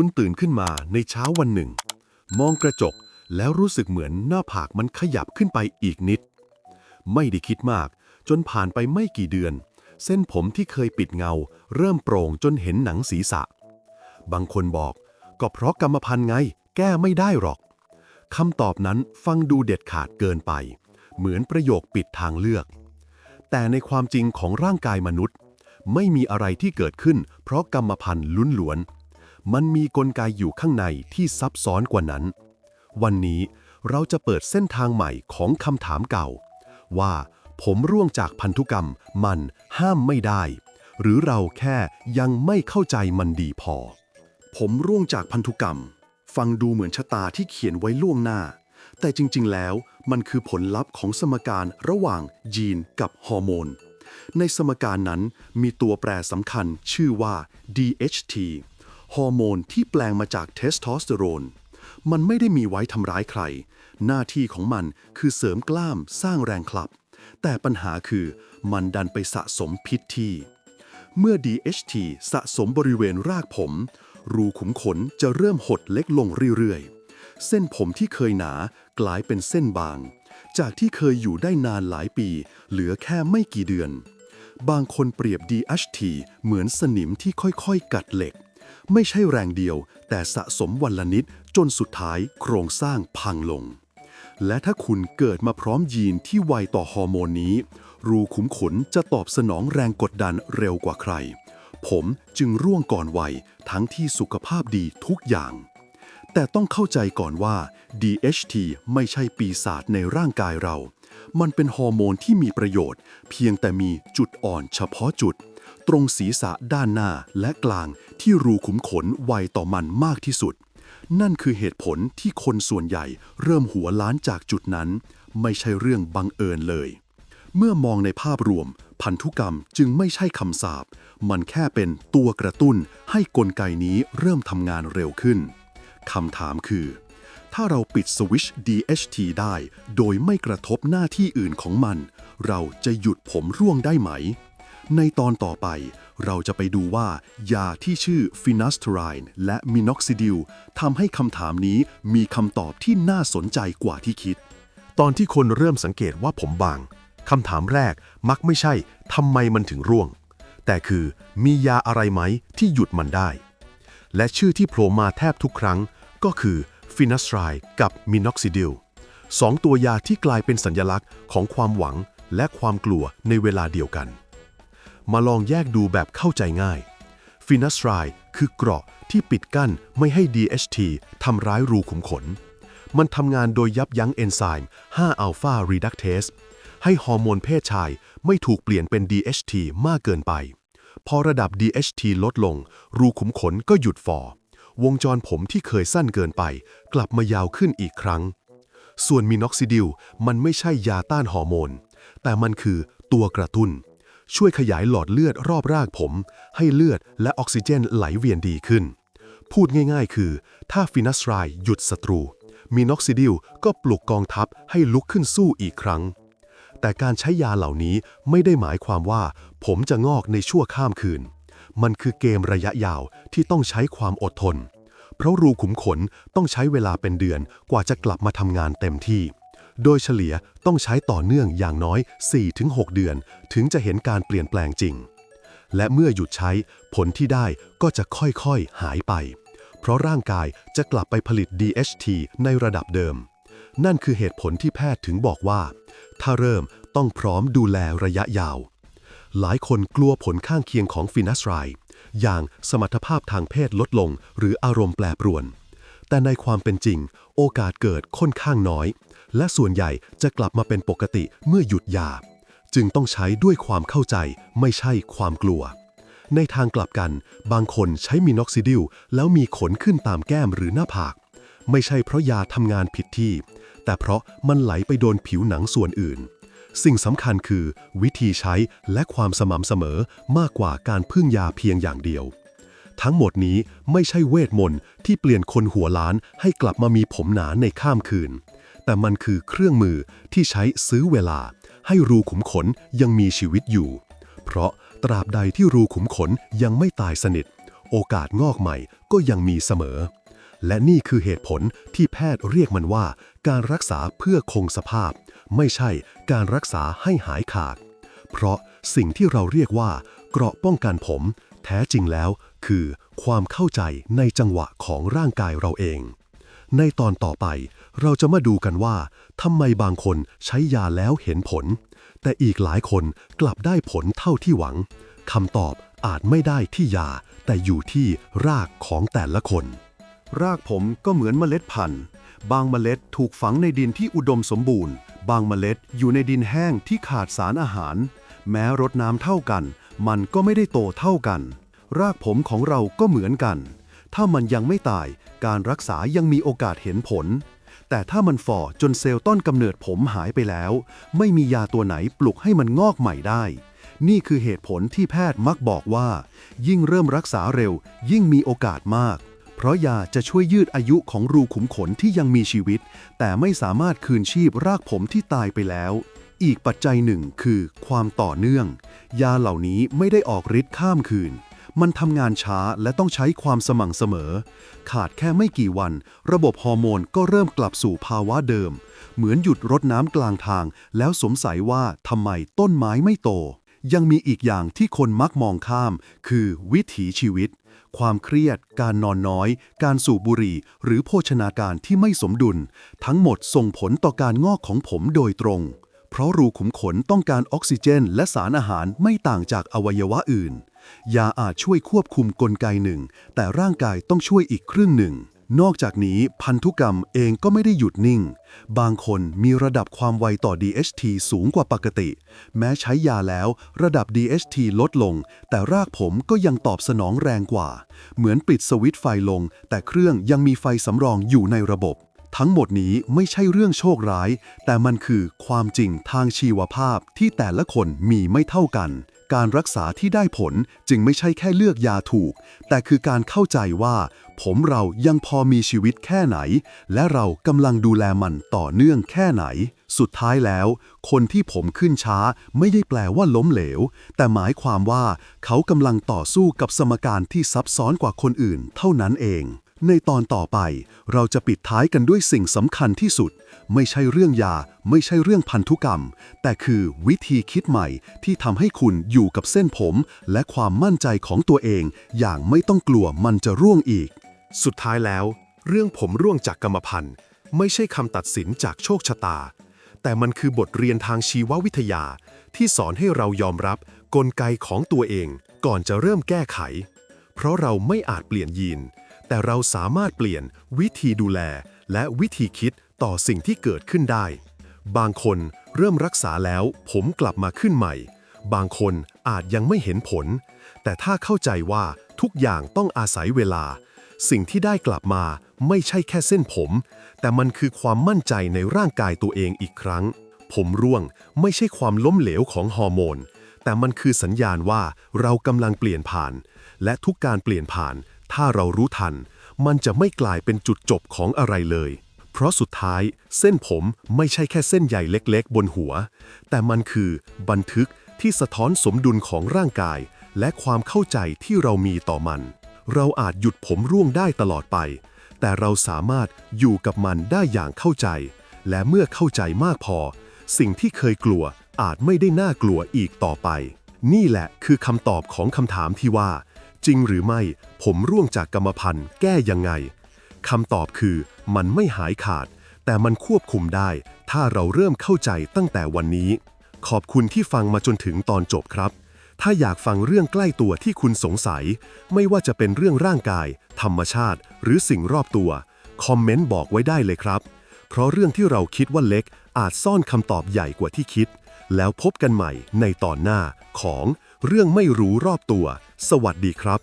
คุณตื่นขึ้นมาในเช้าวันหนึ่ง มองกระจกแล้วรู้สึกเหมือนหน้าผากมันขยับขึ้นไปอีกนิด ไม่ได้คิดมาก จนผ่านไปไม่กี่เดือน เส้นผมที่เคยปิดเงา เริ่มโปร่งจนเห็นหนังศีรษะ บางคนบอก ก็เพราะกรรมพันธุ์ไง แก้ไม่ได้หรอกคำตอบนั้นฟังดูเด็ดขาดเกินไป เหมือนประโยคปิดทางเลือก แต่ในความจริงของร่างกายมนุษย์ ไม่มีอะไรที่เกิดขึ้น เพราะกรรมพันธุ์ลุ้นหลวน มันมีกลไกอยู่ข้างในที่ซับซ้อนกว่านั้น วันนี้เราจะเปิดเส้นทางใหม่ของคำถามเก่า ว่าผมร่วงจากพันธุกรรมมันห้ามไม่ได้ หรือเราแค่ยังไม่เข้าใจมันดีพอ ผมร่วงจากพันธุกรรม ฟังดูเหมือนชะตาที่เขียนไว้ล่วงหน้า แต่จริง ๆ แล้วมันคือผลลัพธ์ของสมการระหว่างยีนกับฮอร์โมน ในสมการนั้นมีตัวแปรสำคัญชื่อว่า DHT ฮอร์โมนที่แปลงมาจากเทสโทสเตอโรน มันไม่ได้มีไว้ทำร้ายใคร หน้าที่ของมันคือเสริมกล้ามสร้างแรงคลับ แต่ปัญหาคือมันดันไปสะสมพิษที่ เมื่อ DHT สะสมบริเวณรากผม รูขุมขนจะเริ่มหดเล็กลงเรื่อยๆ เส้นผมที่เคยหนากลายเป็นเส้นบาง จากที่เคยอยู่ได้นานหลายปี เหลือแค่ไม่กี่เดือน บางคนเปรียบ DHT เหมือนสนิมที่ค่อยๆ กัดเหล็ก ไม่ใช่แรงเดียว แต่สะสมวันละนิดจนสุดท้ายโครงสร้างพังลง และถ้าคุณเกิดมาพร้อมยีนที่ไวต่อฮอร์โมนนี้ รูขุมขนจะตอบสนองแรงกดดันเร็วกว่าใคร ผมจึงร่วงก่อนวัยทั้งที่สุขภาพดีทุกอย่าง แต่ต้องเข้าใจก่อนว่า DHT ไม่ใช่ปีศาจในร่างกายเรา มันเป็นฮอร์โมนที่มีประโยชน์ เพียงแต่มีจุดอ่อนเฉพาะจุด ตรงศีรษะด้านหน้าและกลางที่รูขุมขนไวต่อมันมากที่สุด นั่นคือเหตุผลที่คนส่วนใหญ่เริ่มหัวล้านจากจุดนั้น ไม่ใช่เรื่องบังเอิญเลย เมื่อมองในภาพรวม พันธุกรรมจึงไม่ใช่คำสาปมันแค่เป็นตัวกระตุ้นให้กลไกนี้เริ่มทำงานเร็วขึ้นคำถามคือ ถ้าเราปิดสวิตช DHT ได้ โดยไม่กระทบหน้าที่อื่นของมัน เราจะหยุดผมร่วงได้ไหม ในตอนต่อไปเราจะไปดูว่า ยาที่ชื่อฟินัสทรายและมินอกซิดิลทำให้คำถามนี้มีคำตอบที่น่าสนใจกว่าที่คิด ตอนที่คนเริ่มสังเกตว่าผมบางคำถามแรกมักไม่ใช่ทำไมมันถึงร่วง แต่คือมียาอะไรไหมที่หยุดมันได้ และชื่อที่โผล่มาแทบทุกครั้งก็คือฟินัสไรกับมินอกซิดิลสองตัวยาที่กลายเป็นสัญลักษณ์ของความหวังและความกลัวในเวลาเดียวกัน มาลองแยกดูแบบเข้าใจง่ายฟินัสไรคือเกราะที่ปิดกั้นไม่ให้ DHT ทำร้ายรูขุมขน มันทำงานโดยยับยั้งเอนไซม์5อัลฟารีดักเทสให้ฮอร์โมนเพศชายไม่ถูกเปลี่ยนเป็น DHT มากเกินไป พอระดับ DHT ลดลง รูขุมขนก็หยุดฝ่อ วงจรผมที่เคยสั้นเกินไป กลับมายาวขึ้นอีกครั้ง ส่วนมินอกซิดิลมันไม่ใช่ยาต้านฮอร์โมน แต่มันคือตัวกระตุ้น ช่วยขยายหลอดเลือดรอบรากผม ให้เลือดและออกซิเจนไหลเวียนดีขึ้น พูดง่ายๆ คือ ถ้าฟินัสไรหยุดศัตรู มีน็อกซิดิลก็ปลุกกองทัพให้ลุกขึ้นสู้อีกครั้ง แต่การใช้ยาเหล่านี้ไม่ได้หมายความว่า ผมจะงอกในชั่วข้ามคืน มันคือเกมระยะยาวที่ต้องใช้ความอดทน เพราะรูขุมขนต้องใช้เวลาเป็นเดือนกว่าจะกลับมาทำงานเต็มที่ โดยเฉลี่ยต้องใช้ต่อเนื่องอย่างน้อย 4-6 เดือน ถึงจะเห็นการเปลี่ยนแปลงจริง และเมื่อหยุดใช้ผลที่ได้ก็จะค่อยๆหายไป เพราะร่างกายจะกลับไปผลิต DHT ในระดับเดิม นั่นคือเหตุผลที่แพทย์ถึงบอกว่า ถ้าเริ่มต้องพร้อมดูแลระยะยาว หลายคนกลัวผลข้างเคียงของฟินัสไรอย่างสมรรถภาพทางเพศลดลง หรืออารมณ์แปรปรวน แต่ในความเป็นจริง โอกาสเกิดค่อนข้างน้อย และส่วนใหญ่จะกลับมาเป็นปกติเมื่อหยุดยา จึงต้องใช้ด้วยความเข้าใจไม่ใช่ความกลัว ในทางกลับกัน บางคนใช้มินอกซิดิลแล้วมีขนขึ้นตามแก้มหรือหน้าผาก ไม่ใช่เพราะยาทำงานผิดที่ แต่เพราะมันไหลไปโดนผิวหนังส่วนอื่นสิ่งสำคัญคือวิธีใช้และความสม่ำเสมอมากกว่าการพึ่งยาเพียงอย่างเดียว ทั้งหมดนี้ไม่ใช่เวทมนต์ที่เปลี่ยนคนหัวล้านให้กลับมามีผมหนาในข้ามคืน แต่มันคือเครื่องมือที่ใช้ซื้อเวลา ให้รูขุมขนยังมีชีวิตอยู่ เพราะตราบใดที่รูขุมขนยังไม่ตายสนิท โอกาสงอกใหม่ก็ยังมีเสมอ และนี่คือเหตุผลที่แพทย์เรียกมันว่า การรักษาเพื่อคงสภาพ ไม่ใช่การรักษาให้หายขาด เพราะสิ่งที่เราเรียกว่าเกราะป้องกันผม แท้จริงแล้ว คือความเข้าใจในจังหวะของร่างกายเราเอง ในตอนต่อไปเราจะมาดูกันว่าทำไมบางคนใช้ยาแล้วเห็นผล แต่อีกหลายคนกลับได้ผลเท่าที่หวังคำตอบอาจไม่ได้ที่ยา แต่อยู่ที่รากของแต่ละคน รากผมก็เหมือนเมล็ดพันธุ์ บางเมล็ดถูกฝังในดินที่อุดมสมบูรณ์ บางเมล็ดอยู่ในดินแห้งที่ขาดสารอาหาร แม้รดน้ำเท่ากัน มันก็ไม่ได้โตเท่ากัน รากผมของเราก็เหมือนกัน ถ้ามันยังไม่ตาย การรักษายังมีโอกาสเห็นผล แต่ถ้ามันฝ่อจนเซลล์ต้นกำเนิดผมหายไปแล้ว ไม่มียาตัวไหนปลุกให้มันงอกใหม่ได้ นี่คือเหตุผลที่แพทย์มักบอกว่า ยิ่งเริ่มรักษาเร็ว ยิ่งมีโอกาสมาก เพราะยาจะช่วยยืดอายุของรูขุมขนที่ยังมีชีวิต แต่ไม่สามารถคืนชีพรากผมที่ตายไปแล้วอีกปัจจัยหนึ่งคือความต่อเนื่อง ยาเหล่านี้ไม่ได้ออกฤทธิ์ข้ามคืน มันทำงานช้าและต้องใช้ความสม่ำเสมอ ขาดแค่ไม่กี่วัน ระบบฮอร์โมนก็เริ่มกลับสู่ภาวะเดิม เหมือนหยุดรดน้ำกลางทาง แล้วสงสัยว่าทำไมต้นไม้ไม่โต ยังมีอีกอย่างที่คนมักมองข้าม คือวิถีชีวิต ความเครียด การนอนน้อย การสูบบุหรี่ หรือโภชนาการที่ไม่สมดุล ทั้งหมดส่งผลต่อการงอกของผมโดยตรงเพราะรูขุมขนต้องการออกซิเจน และสารอาหารไม่ต่างจากอวัยวะอื่น ยาอาจช่วยควบคุมกลไกหนึ่ง แต่ร่างกายต้องช่วยอีกครึ่งหนึ่ง นอกจากนี้พันธุกรรมเองก็ไม่ได้หยุดนิ่ง บางคนมีระดับความไวต่อ DHT สูงกว่าปกติ แม้ใช้ยาแล้วระดับ DHT ลดลง แต่รากผมก็ยังตอบสนองแรงกว่า เหมือนปิดสวิตช์ไฟลง แต่เครื่องยังมีไฟสำรองอยู่ในระบบทั้งหมดนี้ไม่ใช่เรื่องโชคร้าย แต่มันคือความจริงทางชีวภาพที่แต่ละคนมีไม่เท่ากัน การรักษาที่ได้ผลจึงไม่ใช่แค่เลือกยาถูก แต่คือการเข้าใจว่า ผมเรายังพอมีชีวิตแค่ไหน และเรากำลังดูแลมันต่อเนื่องแค่ไหน สุดท้ายแล้ว คนที่ผมขึ้นช้าไม่ได้แปลว่าล้มเหลว แต่หมายความว่าเขากำลังต่อสู้กับสมการที่ซับซ้อนกว่าคนอื่น เท่านั้นเอง ในตอนต่อไป เราจะปิดท้ายกันด้วยสิ่งสำคัญที่สุด ไม่ใช่เรื่องยา ไม่ใช่เรื่องพันธุกรรม แต่คือวิธีคิดใหม่ที่ทำให้คุณอยู่กับเส้นผม และความมั่นใจของตัวเอง อย่างไม่ต้องกลัวมันจะร่วงอีก สุดท้ายแล้ว เรื่องผมร่วงจากกรรมพันธุ์ ไม่ใช่คำตัดสินจากโชคชะตา แต่มันคือบทเรียนทางชีววิทยา ที่สอนให้เรายอมรับกลไกของตัวเอง ก่อนจะเริ่มแก้ไข เพราะเราไม่อาจเปลี่ยนยีน แต่เราสามารถเปลี่ยนวิธีดูแลและวิธีคิดต่อสิ่งที่เกิดขึ้นได้ บางคนเริ่มรักษาแล้วผมกลับมาขึ้นใหม่ บางคนอาจยังไม่เห็นผล แต่ถ้าเข้าใจว่าทุกอย่างต้องอาศัยเวลา สิ่งที่ได้กลับมาไม่ใช่แค่เส้นผม แต่มันคือความมั่นใจในร่างกายตัวเองอีกครั้ง ผมร่วงไม่ใช่ความล้มเหลวของฮอร์โมน แต่มันคือสัญญาณว่าเรากำลังเปลี่ยนผ่าน และทุกการเปลี่ยนผ่าน ถ้าเรารู้ทัน มันจะไม่กลายเป็นจุดจบของอะไรเลย เพราะสุดท้ายเส้นผมไม่ใช่แค่เส้นใยเล็กๆ บนหัว แต่มันคือบันทึกที่สะท้อนสมดุลของร่างกาย และความเข้าใจที่เรามีต่อมัน เราอาจหยุดผมร่วงได้ตลอดไป แต่เราสามารถอยู่กับมันได้อย่างเข้าใจ และเมื่อเข้าใจมากพอ สิ่งที่เคยกลัวอาจไม่ได้น่ากลัวอีกต่อไป นี่แหละคือคำตอบของคำถามที่ว่า จริงหรือไม่ ผมร่วงจากกรรมพันธุ์แก้ยังไงคำตอบคือมันไม่หายขาด แต่มันควบคุมได้ ถ้าเราเริ่มเข้าใจตั้งแต่วันนี้ ขอบคุณที่ฟังมาจนถึงตอนจบครับ ถ้าอยากฟังเรื่องใกล้ตัวที่คุณสงสัย ไม่ว่าจะเป็นเรื่องร่างกาย ธรรมชาติ หรือสิ่งรอบตัว คอมเมนต์บอกไว้ได้เลยครับ เพราะเรื่องที่เราคิดว่าเล็ก อาจซ่อนคำตอบใหญ่กว่าที่คิด แล้วพบกันใหม่ในตอนหน้าของ เรื่องไม่รู้รอบตัว สวัสดีครับ